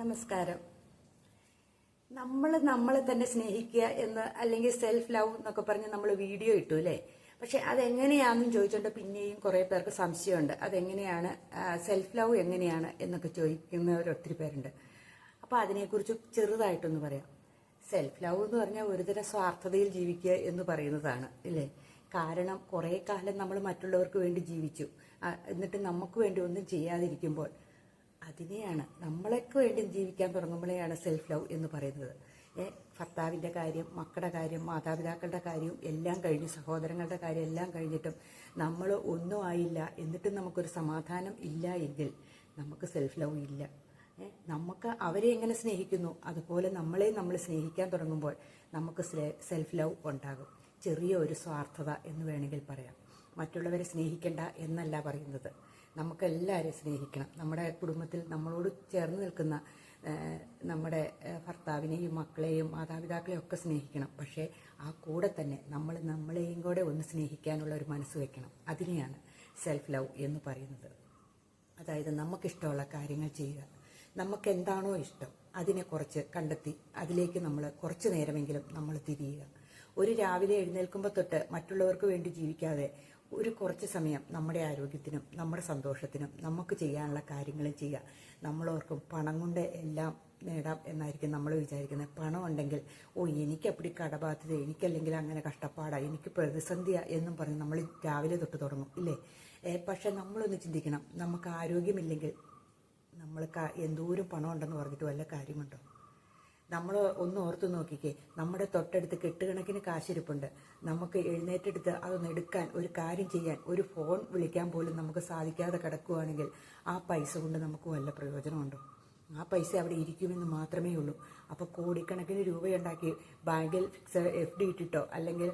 നമസ്കാരം. നമ്മൾ നമ്മളെ തന്നെ സ്നേഹിക്കുക എന്ന് അല്ലെങ്കിൽ സെൽഫ് ലവ് എന്നൊക്കെ പറഞ്ഞ് നമ്മൾ വീഡിയോ ഇട്ടു അല്ലേ? പക്ഷെ അതെങ്ങനെയാണെന്ന് ചോദിച്ചുകൊണ്ട് പിന്നെയും കുറെ പേർക്ക് സംശയമുണ്ട്. അതെങ്ങനെയാണ് സെൽഫ് ലവ് എങ്ങനെയാണ് എന്നൊക്കെ ചോദിക്കുന്നവർ ഒത്തിരി പേരുണ്ട്. അപ്പോൾ അതിനെക്കുറിച്ച് ചെറുതായിട്ടൊന്ന് പറയാം. സെൽഫ് ലവ് എന്ന് പറഞ്ഞാൽ ഒരുതരം സ്വാർത്ഥതയിൽ ജീവിക്കുക എന്ന് പറയുന്നതാണ് ഇല്ലേ കാരണം കുറേ കാലം നമ്മൾ മറ്റുള്ളവർക്ക് വേണ്ടി ജീവിച്ചു. എന്നിട്ട് നമുക്ക് വേണ്ടി ഒന്നും ചെയ്യാതിരിക്കുമ്പോൾ അതിനെയാണ് നമ്മളൊക്കെ വേണ്ടി ജീവിക്കാൻ തുടങ്ങുമ്പോഴേയാണ് സെൽഫ് ലവ് എന്ന് പറയുന്നത്. ഭർത്താവിന്റെ കാര്യം മക്കളുടെ കാര്യം മാതാപിതാക്കളുടെ കാര്യവും എല്ലാം കഴിഞ്ഞു സഹോദരങ്ങളുടെ കാര്യം എല്ലാം കഴിഞ്ഞിട്ടും നമ്മൾ ഒന്നും ആയില്ല എന്നിട്ടും നമുക്കൊരു സമാധാനം ഇല്ല എങ്കിൽ നമുക്ക് സെൽഫ് ലവ് ഇല്ല. നമുക്ക് അവരെ എങ്ങനെ സ്നേഹിക്കുന്നു? അതുപോലെ നമ്മളെ നമ്മൾ സ്നേഹിക്കാൻ തുടങ്ങുമ്പോൾ നമുക്ക് സെൽഫ് ലവ് ഉണ്ടാകും. ചെറിയ ഒരു സ്വാർത്ഥത എന്ന് വേണമെങ്കിൽ പറയാം. മറ്റുള്ളവരെ സ്നേഹിക്കേണ്ട എന്നല്ല പറയുന്നത്. നമുക്കെല്ലാവരെയും സ്നേഹിക്കണം. നമ്മുടെ കുടുംബത്തിൽ നമ്മളോട് ചേർന്ന് നിൽക്കുന്ന നമ്മുടെ ഭർത്താവിനെയും മക്കളെയും മാതാപിതാക്കളെയും ഒക്കെ സ്നേഹിക്കണം. പക്ഷേ ആ കൂടെ തന്നെ നമ്മൾ നമ്മളെയും കൂടെ ഒന്ന് സ്നേഹിക്കാനുള്ള ഒരു മനസ്സ് വെക്കണം. അതിനെയാണ് സെൽഫ് ലവ് എന്ന് പറയുന്നത്. അതായത് നമുക്കിഷ്ടമുള്ള കാര്യങ്ങൾ ചെയ്യുക. നമുക്ക് എന്താണോ ഇഷ്ടം അതിനെ കുറച്ച് കണ്ടെത്തി അതിലേക്ക് നമ്മൾ കുറച്ച് നേരമെങ്കിലും നമ്മൾ തിരിയുക. ഒരു രാവിലെ എഴുന്നേൽക്കുമ്പോൾ തൊട്ട് മറ്റുള്ളവർക്ക് വേണ്ടി ജീവിക്കാതെ ഒരു കുറച്ച് സമയം നമ്മുടെ ആരോഗ്യത്തിനും നമ്മുടെ സന്തോഷത്തിനും നമുക്ക് ചെയ്യാനുള്ള കാര്യങ്ങളും ചെയ്യുക. നമ്മളോർക്കും പണം കൊണ്ട് എല്ലാം നേടാം എന്നായിരിക്കും നമ്മൾ വിചാരിക്കുന്നത്. പണം ഉണ്ടെങ്കിൽ ഓ എനിക്ക് അപ്പടി കടബാധ്യത എനിക്കല്ലെങ്കിൽ അങ്ങനെ കഷ്ടപ്പാടാ എനിക്ക് പ്രതിസന്ധിയാ എന്നും പറഞ്ഞ് നമ്മൾ രാവിലെ തൊട്ട് തുടങ്ങും ഇല്ലേ? പക്ഷെ നമ്മളൊന്ന് ചിന്തിക്കണം നമുക്ക് ആരോഗ്യമില്ലെങ്കിൽ നമ്മൾ എന്തോരം പണം ഉണ്ടെന്ന് പറഞ്ഞിട്ട് വല്ല കാര്യമുണ്ടോ? നമ്മൾ ഒന്ന് ഓർത്തു നോക്കിക്കേ. നമ്മുടെ തൊട്ടടുത്ത് കെട്ടുകണക്കിന് കാശിരിപ്പുണ്ട്. നമുക്ക് എഴുന്നേറ്റെടുത്ത് അതൊന്ന് എടുക്കാൻ ഒരു കാര്യം ചെയ്യാൻ ഒരു ഫോൺ വിളിക്കാൻ പോലും നമുക്ക് സാധിക്കാതെ കിടക്കുകയാണെങ്കിൽ ആ പൈസ കൊണ്ട് നമുക്ക് വല്ല പ്രയോജനമുണ്ടോ? ആ പൈസ അവിടെ ഇരിക്കുമെന്ന് മാത്രമേ ഉള്ളൂ. അപ്പോൾ കോടിക്കണക്കിന് രൂപയുണ്ടാക്കി ബാങ്കിൽ ഫിക്സ് എഫ് ഡി ഇട്ടിട്ടോ അല്ലെങ്കിൽ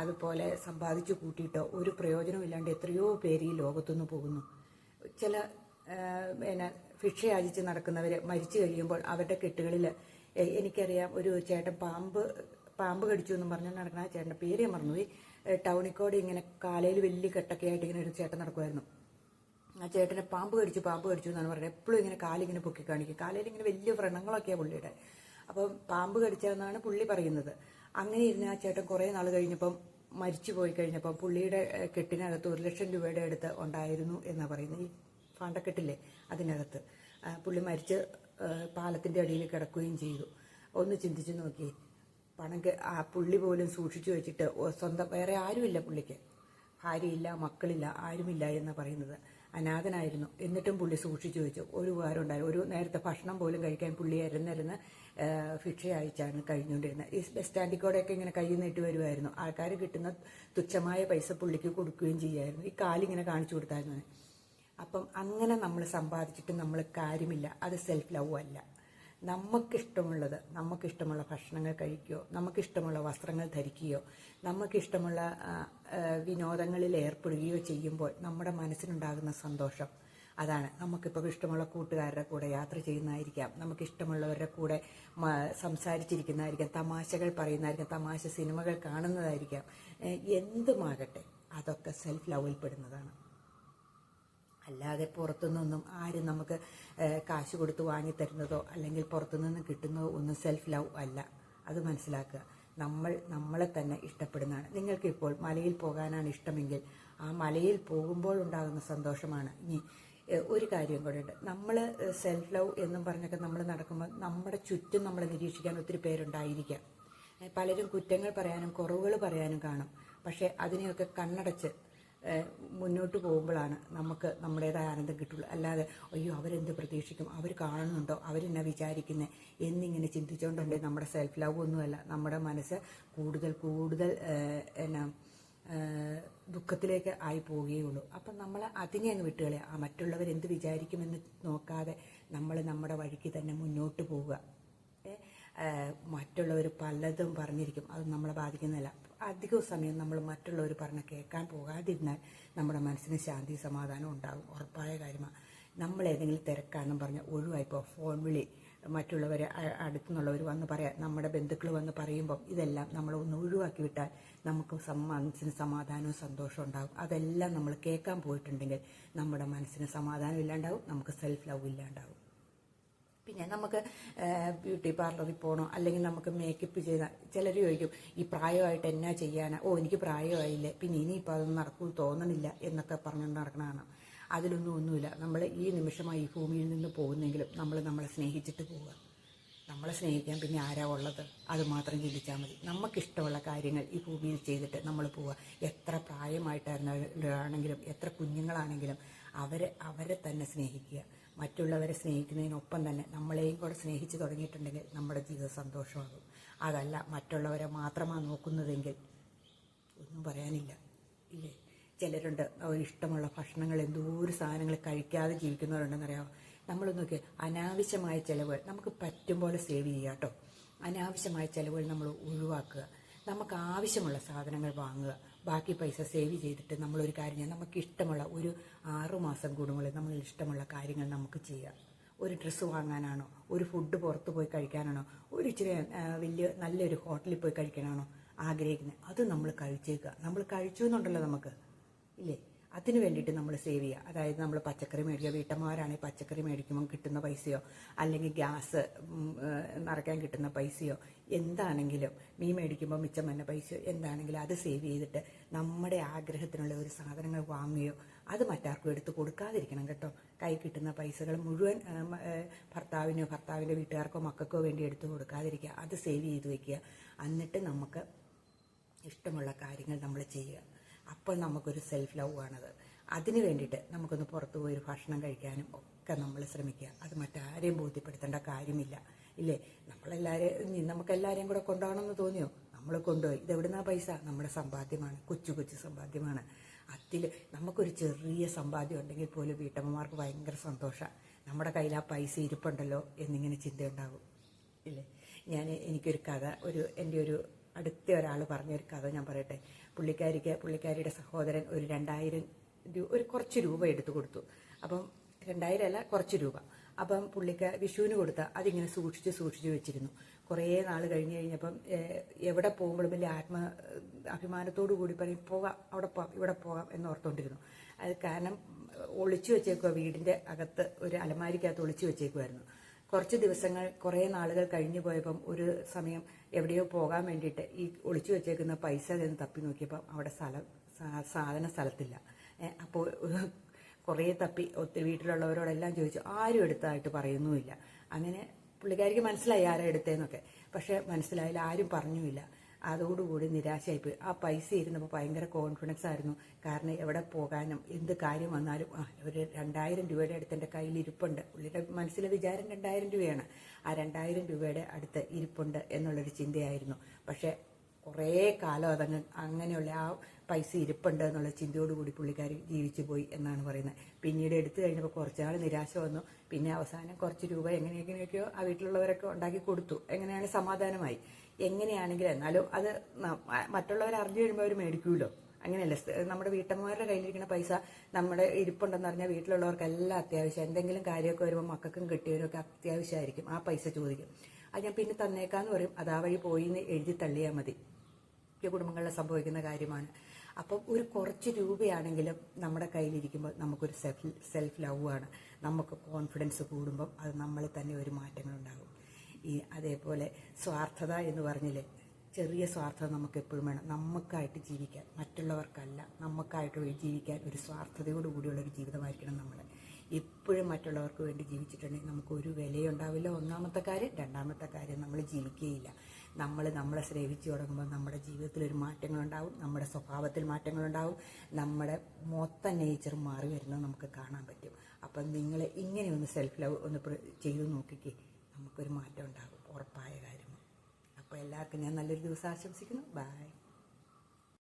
അതുപോലെ സമ്പാദിച്ചു കൂട്ടിയിട്ടോ ഒരു പ്രയോജനമില്ലാണ്ട് എത്രയോ പേര് ഈ ലോകത്തുനിന്ന് പോകുന്നു. ചില പിന്നെ ഭിക്ഷ യാചിച്ച് നടക്കുന്നവർ മരിച്ചു കഴിയുമ്പോൾ അവരുടെ കെട്ടുകളിൽ എനിക്കറിയാം ഒരു ചേട്ടൻ പാമ്പ് പാമ്പ് കടിച്ചു എന്ന് പറഞ്ഞു നടക്കുന്ന ആ ചേട്ടന്റെ പേര് ഞാൻ മറന്നുപോയി. ടൗണിക്കോട് ഇങ്ങനെ കാലയിൽ വലിയ കെട്ടൊക്കെ ആയിട്ട് ഇങ്ങനെ ഒരു ചേട്ടൻ നടക്കുമായിരുന്നു. ആ ചേട്ടനെ പാമ്പ് കടിച്ചു പാമ്പ് കടിച്ചു എന്നാണ് പറയുന്നത്. എപ്പോഴും ഇങ്ങനെ കാലിങ്ങനെ പൊക്കി കാണിക്കും. കാലയിൽ ഇങ്ങനെ വലിയ വ്രണങ്ങളൊക്കെയാണ് പുള്ളിയുടെ. അപ്പം പാമ്പ് കടിച്ചതെന്നാണ് പുള്ളി പറയുന്നത്. അങ്ങനെ ഇരുന്ന് ആ ചേട്ടൻ കുറേ നാൾ കഴിഞ്ഞപ്പം മരിച്ചു പോയി കഴിഞ്ഞപ്പം പുള്ളിയുടെ കെട്ടിനകത്ത് ഒരു ലക്ഷം രൂപയുടെ അടുത്ത് ഉണ്ടായിരുന്നു എന്നാണ് പറയുന്നത്. ഈ ഫാണ്ടക്കെട്ടില്ലേ അതിനകത്ത്. പുള്ളി മരിച്ച് പാലത്തിന്റെ അടിയിൽ കിടക്കുകയും ചെയ്തു. ഒന്ന് ചിന്തിച്ചു നോക്കി. പണം ആ പുള്ളി പോലും സൂക്ഷിച്ചു വെച്ചിട്ട് സ്വന്തം വേറെ ആരുമില്ല പുള്ളിക്ക്. ഭാര്യയില്ല മക്കളില്ല ആരുമില്ല എന്ന് പറയുന്നത്. അനാഥനായിരുന്നു. എന്നിട്ടും പുള്ളി സൂക്ഷിച്ചു വെച്ചു. ഒരു ഉപകാരം ഉണ്ടായിരുന്നു ഒരു നേരത്തെ ഭക്ഷണം പോലും കഴിക്കാൻ പുള്ളി ഇരുന്നിരുന്ന് ഭിക്ഷ അയച്ചാണ് കഴിഞ്ഞുകൊണ്ടിരുന്നത്. ഈ ബസ് സ്റ്റാൻഡിൽ കൂടെയൊക്കെ ഇങ്ങനെ കൈ നീട്ടി വരുമായിരുന്നു ആൾക്കാർ കിട്ടുന്ന തുച്ഛമായ പൈസ പുള്ളിക്ക് കൊടുക്കുകയും ചെയ്യുമായിരുന്നു ഈ കാലിങ്ങനെ കാണിച്ചു കൊടുത്തായിരുന്നു. അപ്പം അങ്ങനെ നമ്മൾ സമ്പാദിച്ചിട്ട് നമ്മൾ കാര്യമില്ല. അത് സെൽഫ് ലവ് അല്ല. നമുക്കിഷ്ടമുള്ളത് നമുക്കിഷ്ടമുള്ള ഭക്ഷണങ്ങൾ കഴിക്കുകയോ നമുക്കിഷ്ടമുള്ള വസ്ത്രങ്ങൾ ധരിക്കുകയോ നമുക്കിഷ്ടമുള്ള വിനോദങ്ങളിൽ ഏർപ്പെടുകയോ ചെയ്യുമ്പോൾ നമ്മുടെ മനസ്സിനുണ്ടാകുന്ന സന്തോഷം അതാണ്. നമുക്കിപ്പോൾ ഇഷ്ടമുള്ള കൂട്ടുകാരുടെ കൂടെ യാത്ര ചെയ്യുന്നതായിരിക്കാം. നമുക്കിഷ്ടമുള്ളവരുടെ കൂടെ സംസാരിച്ചിരിക്കുന്നതായിരിക്കാം. തമാശകൾ പറയുന്നതായിരിക്കാം. തമാശ സിനിമകൾ കാണുന്നതായിരിക്കാം. എന്തുമാകട്ടെ അതൊക്കെ സെൽഫ് ലവിൽ പെടുന്നതാണ്. അല്ലാതെ പുറത്തുനിന്നൊന്നും ആരും നമുക്ക് കാശ് കൊടുത്ത് വാങ്ങിത്തരുന്നതോ അല്ലെങ്കിൽ പുറത്തുനിന്ന് കിട്ടുന്നതോ ഒന്നും സെൽഫ് ലവ് അല്ല. അത് മനസ്സിലാക്കുക. നമ്മൾ നമ്മളെ തന്നെ ഇഷ്ടപ്പെടുന്നതാണ്. നിങ്ങൾക്കിപ്പോൾ മലയിൽ പോകാനാണ് ഇഷ്ടമെങ്കിൽ ആ മലയിൽ പോകുമ്പോൾ ഉണ്ടാകുന്ന സന്തോഷമാണ്. ഇനി ഒരു കാര്യം കൂടെ ഉണ്ട്. നമ്മൾ സെൽഫ് ലവ് എന്നും പറഞ്ഞൊക്കെ നമ്മൾ നടക്കുമ്പോൾ നമ്മുടെ ചുറ്റും നമ്മളെ നിരീക്ഷിക്കാൻ ഒത്തിരി പേരുണ്ടായിരിക്കാം. പലരും കുറ്റങ്ങൾ പറയാനും കുറവുകൾ പറയാനും കാണും. പക്ഷേ അതിനെയൊക്കെ കണ്ണടച്ച് മുന്നോട്ട് പോകുമ്പോഴാണ് നമുക്ക് നമ്മുടേതായ ആനന്ദം കിട്ടുള്ളൂ. അല്ലാതെ അയ്യോ അവരെന്ത് പ്രതീക്ഷിക്കും? അവർ കാണുന്നുണ്ടോ? അവരെന്നാ വിചാരിക്കുന്നത് എന്നിങ്ങനെ ചിന്തിച്ചുകൊണ്ടുണ്ടെങ്കിൽ നമ്മുടെ സെൽഫ് ലവ് ഒന്നുമല്ല. നമ്മുടെ മനസ്സ് കൂടുതൽ കൂടുതൽ എന്നാ ദുഃഖത്തിലേക്ക് ആയി പോവുകയുള്ളൂ. അപ്പം നമ്മൾ അതിനെ അങ്ങ് വിട്ടുകളയുക ആ മറ്റുള്ളവരെന്ത് വിചാരിക്കുമെന്ന് നോക്കാതെ നമ്മൾ നമ്മുടെ വഴിക്ക് തന്നെ മുന്നോട്ട് പോവുക. മറ്റുള്ളവർ പലതും പറഞ്ഞിരിക്കും. അത് നമ്മളെ ബാധിക്കുന്നില്ല അധിക സമയം നമ്മൾ മറ്റുള്ളവർ പറഞ്ഞ് കേൾക്കാൻ പോകാതിരുന്നാൽ നമ്മുടെ മനസ്സിന് ശാന്തി സമാധാനം ഉണ്ടാകും. ഉറപ്പായ കാര്യമാണ് നമ്മൾ ഏതെങ്കിലും തിരക്കാണെന്നും പറഞ്ഞ് ഒഴിവായിപ്പോൾ ഫോൺ വിളി മറ്റുള്ളവർ അടുത്തു അടുത്തുനിന്നുള്ളവർ വന്ന് പറയാം നമ്മുടെ ബന്ധുക്കൾ വന്ന് പറയുമ്പം ഇതെല്ലാം നമ്മൾ ഒന്ന് ഒഴിവാക്കി വിട്ടാൽ നമുക്ക് മനസ്സിന് സമാധാനവും സന്തോഷവും ഉണ്ടാകും. അതെല്ലാം നമ്മൾ കേൾക്കാൻ പോയിട്ടുണ്ടെങ്കിൽ നമ്മുടെ മനസ്സിന് സമാധാനം ഇല്ലാണ്ടാവും നമുക്ക് സെൽഫ് ലവ് ഇല്ലാണ്ടാവും. പിന്നെ നമുക്ക് ബ്യൂട്ടി പാർലറിൽ പോകണോ അല്ലെങ്കിൽ നമുക്ക് മേക്കപ്പ് ചെയ്ത ചിലർ ചോദിക്കും ഈ പ്രായമായിട്ട് എന്നാ ചെയ്യാനാ? ഓ എനിക്ക് പ്രായമായില്ലേ. പിന്നെ ഇനിയിപ്പോൾ അതൊന്നും നടക്കൂ തോന്നണില്ല എന്നൊക്കെ പറഞ്ഞുകൊണ്ട് നടക്കണതാണ് അതിലൊന്നും ഒന്നുമില്ല. നമ്മൾ ഈ നിമിഷമായി ഈ ഭൂമിയിൽ നിന്ന് പോകുന്നെങ്കിലും നമ്മൾ നമ്മളെ സ്നേഹിച്ചിട്ട് പോവുക. നമ്മളെ സ്നേഹിക്കാൻ പിന്നെ ആരാ ഉള്ളത്? അത് മാത്രം ചിന്തിച്ചാൽ മതി. നമുക്കിഷ്ടമുള്ള കാര്യങ്ങൾ ഈ ഭൂമിയിൽ ചെയ്തിട്ട് നമ്മൾ പോവുക. എത്ര പ്രായമായിട്ടായിരുന്നാണെങ്കിലും എത്ര കുഞ്ഞുങ്ങളാണെങ്കിലും അവരെ അവരെ തന്നെ സ്നേഹിക്കുക. മറ്റുള്ളവരെ സ്നേഹിക്കുന്നതിനൊപ്പം തന്നെ നമ്മളെയും കൂടെ സ്നേഹിച്ചു തുടങ്ങിയിട്ടുണ്ടെങ്കിൽ നമ്മുടെ ജീവിതം സന്തോഷമാകും. അതല്ല മറ്റുള്ളവരെ മാത്രമാണ് നോക്കുന്നതെങ്കിൽ ഒന്നും പറയാനില്ല. ഇല്ലേ? ചിലരുണ്ട് ഇഷ്ടമുള്ള ഭക്ഷണങ്ങൾ എന്തോരം സാധനങ്ങൾ കഴിക്കാതെ ജീവിക്കുന്നവരുണ്ടെന്നറിയാമോ നമ്മൾ നോക്കി അനാവശ്യമായ ചിലവുകൾ നമുക്ക് പറ്റും പോലെ സേവ് ചെയ്യാട്ടോ കേട്ടോ. അനാവശ്യമായ ചിലവുകൾ നമ്മൾ ഒഴിവാക്കുക. നമുക്ക് ആവശ്യമുള്ള സാധനങ്ങൾ വാങ്ങുക. ബാക്കി പൈസ സേവ് ചെയ്തിട്ട് നമ്മളൊരു കാര്യം ചെയ്യാം. നമുക്ക് ഇഷ്ടമുള്ള ഒരു ആറുമാസം കൂടുമ്പോൾ നമ്മൾ ഇഷ്ടമുള്ള കാര്യങ്ങൾ നമുക്ക് ചെയ്യാം. ഒരു ഡ്രസ്സ് വാങ്ങാനാണോ ഒരു ഫുഡ് പുറത്ത് പോയി കഴിക്കാനാണോ ഒരു ഇച്ചിരി വലിയ നല്ലൊരു ഹോട്ടലിൽ പോയി കഴിക്കാനാണോ ആഗ്രഹിക്കുന്നത്. അത് നമ്മൾ കഴിച്ചേക്കുക. നമ്മൾ കഴിച്ചു എന്നുണ്ടല്ലോ നമുക്ക്. ഇല്ലേ? അതിന് വേണ്ടിയിട്ട് നമ്മൾ സേവ് ചെയ്യുക. അതായത് നമ്മൾ പച്ചക്കറി മേടിക്കുക. വീട്ടമ്മമാരാണെങ്കിൽ പച്ചക്കറി മേടിക്കുമ്പോൾ കിട്ടുന്ന പൈസയോ അല്ലെങ്കിൽ ഗ്യാസ് നിറയ്ക്കാൻ കിട്ടുന്ന പൈസയോ എന്താണെങ്കിലും മീൻ മേടിക്കുമ്പോൾ മിച്ചം വന്ന പൈസയോ എന്താണെങ്കിലും അത് സേവ് ചെയ്തിട്ട് നമ്മുടെ ആഗ്രഹത്തിനുള്ള ഒരു സാധനങ്ങൾ വാങ്ങുകയോ അത് മറ്റാർക്കും എടുത്ത് കൊടുക്കാതിരിക്കണം കേട്ടോ. കൈ കിട്ടുന്ന പൈസകൾ മുഴുവൻ ഭർത്താവിനോ ഭർത്താവിന്റെ വീട്ടുകാർക്കോ മക്കൾക്കോ വേണ്ടി എടുത്ത് കൊടുക്കാതിരിക്കുക. അത് സേവ് ചെയ്ത് വെക്കുക. എന്നിട്ട് നമുക്ക് ഇഷ്ടമുള്ള കാര്യങ്ങൾ നമ്മൾ ചെയ്യുക. അപ്പോൾ നമുക്കൊരു സെൽഫ് ലവ് ആണത്. അതിന് വേണ്ടിയിട്ട് നമുക്കൊന്ന് പുറത്തു പോയി ഒരു ഭക്ഷണം കഴിക്കാനും ഒക്കെ നമ്മൾ ശ്രമിക്കുക. അത് മറ്റാരെയും ബോധ്യപ്പെടുത്തേണ്ട കാര്യമില്ല. ഇല്ലേ? നമ്മളെല്ലാവരെയും നമുക്കെല്ലാവരെയും കൂടെ കൊണ്ടുപോകണമെന്ന് തോന്നിയോ? നമ്മൾ കൊണ്ടുപോയി. ഇതെവിടുന്നാ പൈസ? നമ്മുടെ സമ്പാദ്യമാണ്. കൊച്ചു കൊച്ചു സമ്പാദ്യമാണ്. അതിൽ നമുക്കൊരു ചെറിയ സമ്പാദ്യം ഉണ്ടെങ്കിൽ പോലും വീട്ടമ്മമാർക്ക് ഭയങ്കര സന്തോഷമാണ് നമ്മുടെ കയ്യിൽ ആ പൈസ ഇരിപ്പുണ്ടല്ലോ എന്നിങ്ങനെ ചിന്തയുണ്ടാകും ഇല്ലേ? ഞാൻ എനിക്കൊരു കഥ ഒരു എന്റെ ഒരു അടുത്ത ഒരാൾ പറഞ്ഞൊരു കഥ ഞാൻ പറയട്ടെ. പുള്ളിക്കാരിക്ക് പുള്ളിക്കാരിയുടെ സഹോദരൻ ഒരു രണ്ടായിരം രൂപ ഒരു കുറച്ച് രൂപ എടുത്തു കൊടുത്തു. അപ്പം രണ്ടായിരം അല്ല കുറച്ച് രൂപ. അപ്പം പുള്ളിക്ക് വിഷുവിന് കൊടുത്ത അതിങ്ങനെ സൂക്ഷിച്ച് സൂക്ഷിച്ച് വെച്ചിരുന്നു. കുറേ നാൾ കഴിഞ്ഞ് കഴിഞ്ഞപ്പം എവിടെ പോകുമ്പോഴും വലിയ ആത്മ അഭിമാനത്തോടു കൂടി പറയും പോകാം അവിടെ പോകാം ഇവിടെ പോകാം എന്ന് ഓർത്തോണ്ടിരുന്നു. അത് കാരണം ഒളിച്ചു വെച്ചേക്കുക വീടിന്റെ അകത്ത് ഒരു അലമാരിക്കകത്ത് ഒളിച്ചു വെച്ചേക്കുമായിരുന്നു കുറച്ച് ദിവസങ്ങൾ കുറേ നാളുകൾ കഴിഞ്ഞു പോയപ്പം ഒരു സമയം എവിടെയോ പോകാൻ വേണ്ടിയിട്ട് ഈ ഒളിച്ചു വെച്ചേക്കുന്ന പൈസ ചെന്ന് തപ്പി നോക്കിയപ്പോൾ അവിടെ സ്ഥലം സാധന സ്ഥലത്തില്ല. അപ്പോൾ കുറേ തപ്പി ഒത്തിരി വീട്ടിലുള്ളവരോടെല്ലാം ചോദിച്ചു ആരും എടുത്തതായിട്ട് പറയുന്നുമില്ല. അങ്ങനെ പുള്ളിക്കാരിക്ക് മനസ്സിലായി ആരാ എടുത്തതെന്നൊക്കെ. പക്ഷെ മനസ്സിലായില്ല ആരും പറഞ്ഞുമില്ല. അതോടുകൂടി നിരാശയായിപ്പോയി. ആ പൈസ ഇരുന്നപ്പോൾ ഭയങ്കര കോൺഫിഡൻസ് ആയിരുന്നു. കാരണം എവിടെ പോകാനും എന്ത് കാര്യം വന്നാലും ആ ഒരു രണ്ടായിരം രൂപയുടെ അടുത്ത് എന്റെ കയ്യിൽ ഇരിപ്പുണ്ട്. പുള്ളിയുടെ മനസ്സിലെ വിചാരം രണ്ടായിരം രൂപയാണ്. ആ രണ്ടായിരം രൂപയുടെ അടുത്ത് ഇരിപ്പുണ്ട് എന്നുള്ളൊരു ചിന്തയായിരുന്നു. പക്ഷേ കുറേ കാലം അതങ്ങ് അങ്ങനെയുള്ള ആ പൈസ ഇരിപ്പുണ്ട് എന്നുള്ള ചിന്തയോടുകൂടി പുള്ളിക്കാരി ജീവിച്ചു പോയി എന്നാണ് പറയുന്നത്. പിന്നീട് എടുത്തു കഴിഞ്ഞപ്പോൾ കുറച്ചാൾ നിരാശ വന്നു. പിന്നെ അവസാനം കുറച്ച് രൂപ എങ്ങനെയെങ്ങനെയൊക്കെയോ ആ വീട്ടിലുള്ളവരൊക്കെ ഉണ്ടാക്കി കൊടുത്തു. എങ്ങനെയാണ് സമാധാനമായി? എങ്ങനെയാണെങ്കിലും എന്നാലും അത് മറ്റുള്ളവർ അറിഞ്ഞു കഴിയുമ്പോൾ അവർ മേടിക്കുമല്ലോ അങ്ങനെയല്ല? നമ്മുടെ വീട്ടമ്മമാരുടെ കയ്യിലിരിക്കുന്ന പൈസ നമ്മുടെ ഇരിപ്പുണ്ടെന്ന് പറഞ്ഞാൽ വീട്ടിലുള്ളവർക്കെല്ലാം അത്യാവശ്യം. എന്തെങ്കിലും കാര്യമൊക്കെ വരുമ്പോൾ മക്കൾക്കും കിട്ടിയവരും ഒക്കെ അത്യാവശ്യമായിരിക്കും. ആ പൈസ ചോദിക്കും. അത് ഞാൻ പിന്നെ തന്നേക്കാന്ന് പറയും. അതാ വഴി പോയി എന്ന് എഴുതി തള്ളിയാൽ മതി. മിക്ക കുടുംബങ്ങളിൽ സംഭവിക്കുന്ന കാര്യമാണ്. അപ്പം ഒരു കുറച്ച് രൂപയാണെങ്കിലും നമ്മുടെ കയ്യിലിരിക്കുമ്പോൾ നമുക്കൊരു സെൽഫ് സെൽഫ് ലവ് ആണ്. നമുക്ക് കോൺഫിഡൻസ് കൂടുമ്പം അത് നമ്മളിൽ തന്നെ ഒരു മാറ്റങ്ങളുണ്ടാകും. ഈ അതേപോലെ സ്വാർത്ഥത എന്ന് പറഞ്ഞില്ലേ ചെറിയ സ്വാർത്ഥത നമുക്ക് എപ്പോഴും വേണം. നമുക്കായിട്ട് ജീവിക്കാൻ മറ്റുള്ളവർക്കല്ല നമുക്കായിട്ട് ജീവിക്കാൻ ഒരു സ്വാർത്ഥതയോട് കൂടിയുള്ള ഒരു ജീവിതമായിരിക്കണം നമ്മൾ. എപ്പോഴും മറ്റുള്ളവർക്ക് വേണ്ടി ജീവിച്ചിട്ടുണ്ടെങ്കിൽ നമുക്ക് ഒരു വിലയുണ്ടാവില്ല. ഒന്നാമത്തെ കാര്യം രണ്ടാമത്തെ കാര്യം നമ്മൾ ജീവിക്കുകയില്ല. നമ്മൾ നമ്മളെ സ്നേഹിച്ചു തുടങ്ങുമ്പോൾ നമ്മുടെ ജീവിതത്തിൽ ഒരു മാറ്റങ്ങളുണ്ടാവും നമ്മുടെ സ്വഭാവത്തിൽ മാറ്റങ്ങളുണ്ടാവും നമ്മുടെ മൊത്തം നേച്ചർ മാറി വരുന്നത് നമുക്ക് കാണാൻ പറ്റും. അപ്പം നിങ്ങൾ ഇങ്ങനെ ഒന്ന് സെൽഫ് ലവ് ഒന്ന് ചെയ്തു നോക്കിക്കേ നമുക്കൊരു മാറ്റം ഉണ്ടാകും ഉറപ്പായ കാര്യമാണ് അപ്പോൾ എല്ലാവർക്കും ഞാൻ നല്ലൊരു ദിവസം ആശംസിക്കുന്നു. ബൈ